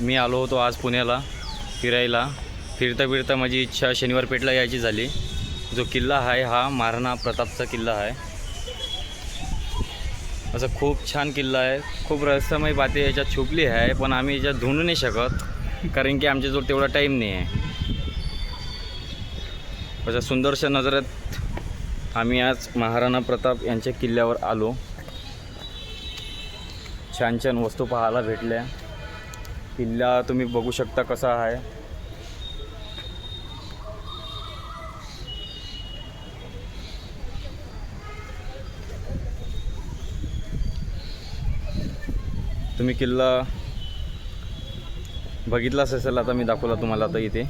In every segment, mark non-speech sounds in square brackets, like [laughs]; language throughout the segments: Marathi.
मी आलो होतो आज पुण्याला फिरायला. फिरता फिरता माझी इच्छा शनिवार पेठला यायची झाली. जो किल्ला आहे हा महाराणा प्रतापचा किल्ला आहे. असा खूप छान किल्ला आहे. खूप रहस्यमय बाते याच्यात छुपली आहे पण आम्ही याच्यात धुंडू नाही शकत कारण की आमच्याजवळ तेवढा टाईम नाही आहे अशा सुंदरशा नजरेत आम्ही आज महाराणा प्रताप यांच्या किल्ल्यावर आलो. छान छान वस्तू पाहायला भेटल्या. किल्ला तुम्ही बघू शकता कसा आहे. तुम्ही किल्ला बघितलाच असेल आता मी दाखवला तुम्हाला आता इथे.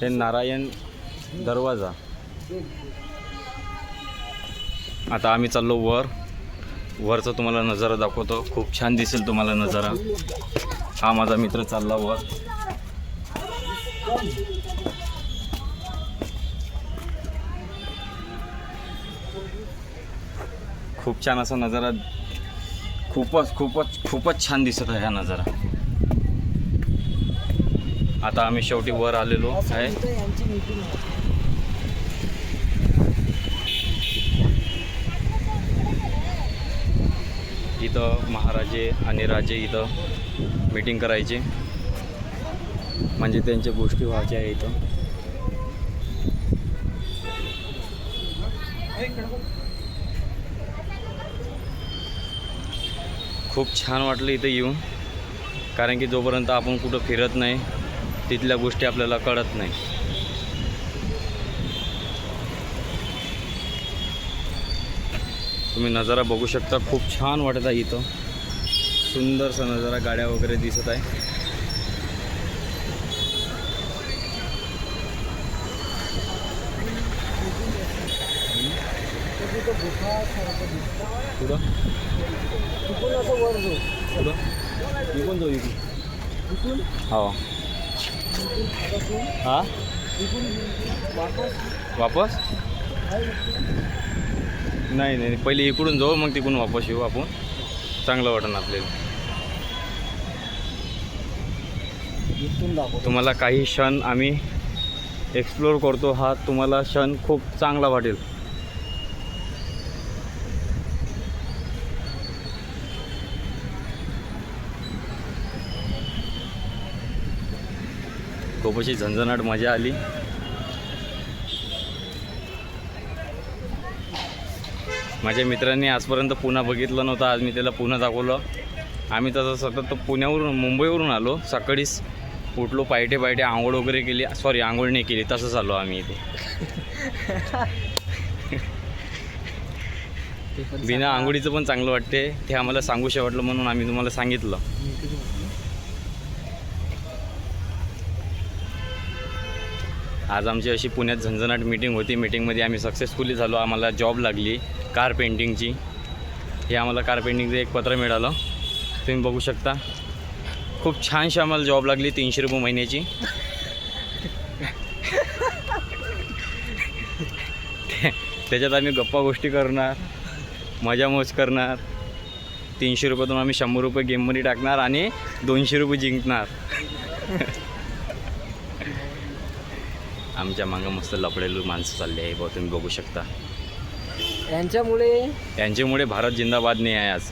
हे नारायण दरवाजा. आता आम्ही चाललो वर. वरचा तुम्हाला नजारा दाखवतो. खूप छान दिसेल तुम्हाला नजारा. हा माझा मित्र चालला वर. खूप छान असा नजारा. खूपच खूपच खूपच छान दिसत आहे हा नजारा. आता आम्ही शेवटी वर आलेलो आहे. इथं महाराजे आणि राजे इथं मीटिंग करायचे. म्हणजे त्यांच्या गोष्टी व्हायच्या आहे इथं. खूप छान वाटलं इथं येऊन. कारण की जोपर्यंत आपण कुठं फिरत नाही तिथल्या गोष्टी आपल्याला कळत नाही. तुम्ही नजारा बघू शकता. खूप छान वाटत आहे इथं. सुंदरसा नजारा गाड्या वगैरे दिसत आहे. पुढं? पुढं? इकून जाऊ हो. हा? वापस? नाही नाही पहिले इकडून जाऊ मग तिकडून वापस येऊ आपण. चांगलं वाटेल आपल्याला. तुम्हाला काही क्षण आम्ही एक्सप्लोर करतो. हा तुम्हाला क्षण खूप चांगला वाटेल. खूप अशी झंझनाट मजा आली. माझ्या मित्रांनी आजपर्यंत पुन्हा बघितलं नव्हतं. आज मी त्याला पुन्हा दाखवलं. आम्ही तसं सतत पुण्यावरून मुंबईवरून आलो. सकाळीच उठलो पायटे पायटे आंघोळ वगैरे केली. सॉरी आंघोळ नाही केली. तसंच आलो आम्ही इथे. बिना आंघोळीचं पण चांगलं वाटते ते आम्हाला सांगूशे वाटलं म्हणून आम्ही तुम्हाला सांगितलं. आज आमची अशी पुण्यात झंझनाट मीटिंग होती. मीटिंगमध्ये आम्ही सक्सेसफुली झालो. आम्हाला जॉब लागली कार पेंटिंगची हे आम्हाला कार पेंटिंगचं एक पत्र मिळालं. तुम्ही बघू शकता. खूप छानशी आम्हाला जॉब लागली तीनशे रुपये महिन्याची. त्याच्यात आम्ही गप्पा गोष्टी करणार मजा मोज करणार. तीनशे रुपयातून आम्ही शंभर रुपये गेममध्ये टाकणार आणि दोनशे रुपये जिंकणार. आमच्या मागं मस्त लपडेलू माणसं चालली आहे बघ तुम्ही बघू शकता. यांच्यामुळे? यांच्यामुळे भारत जिंदाबाद नाही आहे आज.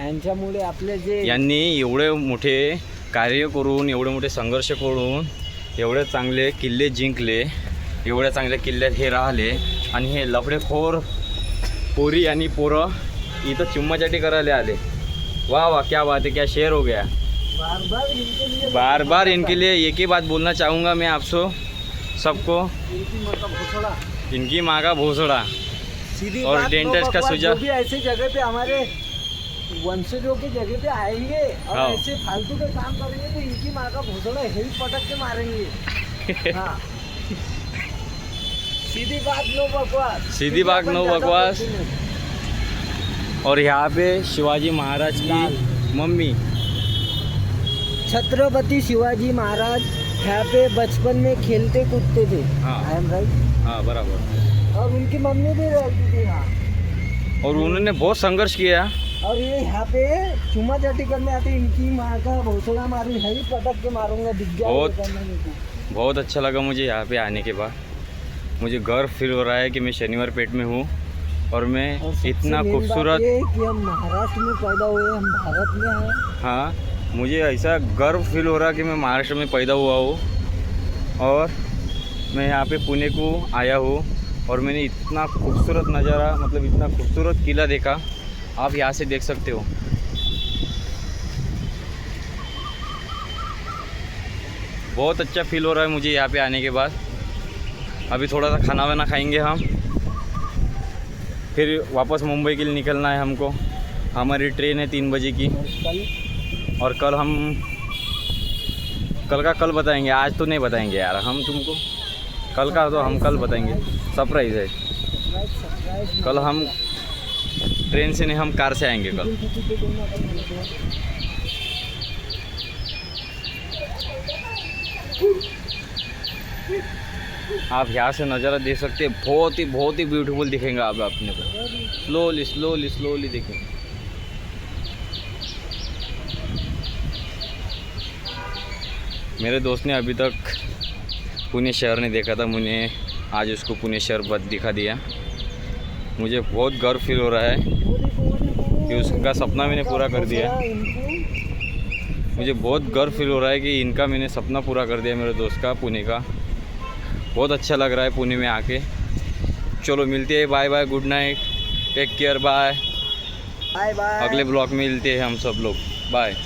यांच्यामुळे आपले जे यांनी एवढे मोठे कार्य करून एवढे मोठे संघर्ष करून एवढे चांगले किल्ले जिंकले एवढ्या चांगल्या किल्ल्यात हे राहिले आणि हे लफडेखोर पोरी आणि पोरं इथं चुम्माचाटी करायला आले. वाह वाह क्या बात है क्या शेर हो गया. बार बार इनके लिए बार बार इनके लिए एक ही बात बोलना चाहूँगा मैं आपको सबको इनकी मतलब घोषणा इनकी माँ का भोसड़ा सीधी और नो का सुझाव। भी ऐसे जगह पे हमारे वंशजों की जगह पे आएँगे और हाँ। ऐसे फालतू के काम करेंगे तो इनकी माँ का भोसड़ा हिल पटक के मारेंगे [laughs] हाँ सीधी बात नो बकवास सीधी बात, नो बकवास। और यहाँ पे शिवाजी महाराज की मम्मी छत्रपति शिवाजी महाराज यहाँ पे बचपन में खेलते कूदते थे. हाँ। आई एम राइट हाँ बराबर. और उनकी मम्मी भी रहती थी यहाँ. और उन्होंने बहुत संघर्ष किया. और ये यहाँ पे चुमा चाटी करने आते इनकी माँ का भोसड़ा मारू है ही पटक के मारूँगा दिख गया बहुत-। बहुत अच्छा लगा मुझे यहाँ पे आने के बाद. मुझे गर्व फील हो रहा है कि मैं शनिवार पेट में हूँ और मैं और इतना खूबसूरत हम महाराष्ट्र में पैदा हुए हम भारत में हैं. हाँ. मुझे ऐसा गर्व फील हो रहा कि मैं महाराष्ट्र में पैदा हुआ हूँ और मैं यहाँ पे पुणे को आया हूँ और मैंने इतना खूबसूरत नज़ारा मतलब इतना खूबसूरत किला देखा। आप यहाँ से देख सकते हो। बहुत अच्छा फील हो रहा है मुझे यहाँ पे आने के बाद। अभी थोड़ा सा खाना वाना खाएँगे हम। फिर वापस मुंबई के लिए निकलना है हमको। हमारी ट्रेन है तीन बजे की। और कल हम, कल का कल बताएँगे, आज तो नहीं बताएँगे यार, हम तुमको, कल का तो हम कल बताएँगे सरप्राइज़ है। कल हम ट्रेन से नहीं, हम कार से आएँगे कल. आप यहाँ से नज़ारा देख सकते हैं, बहुत ही बहुत ही ब्यूटीफुल दिखेंगे आप अपने को। स्लोली स्लोली स्लोली देखेंगे मेरे दोस्त ने अभी तक पुणे शहर नहीं देखा था। मुझे आज उसको पुणे शहर बद दिखा दिया। मुझे बहुत गर्व फील हो रहा है. कि उसका सपना मैंने पूरा कर दिया। मुझे बहुत गर्व फील हो रहा है कि इनका मैंने सपना पूरा कर दिया मेरे दोस्त का पुणे का। बहुत अच्छा लग रहा है पुणे में आके। चलो मिलते हैं। Bye bye good night take care bye bye bye अगले ब्लॉग में मिलते हैं हम सब लोग। बाय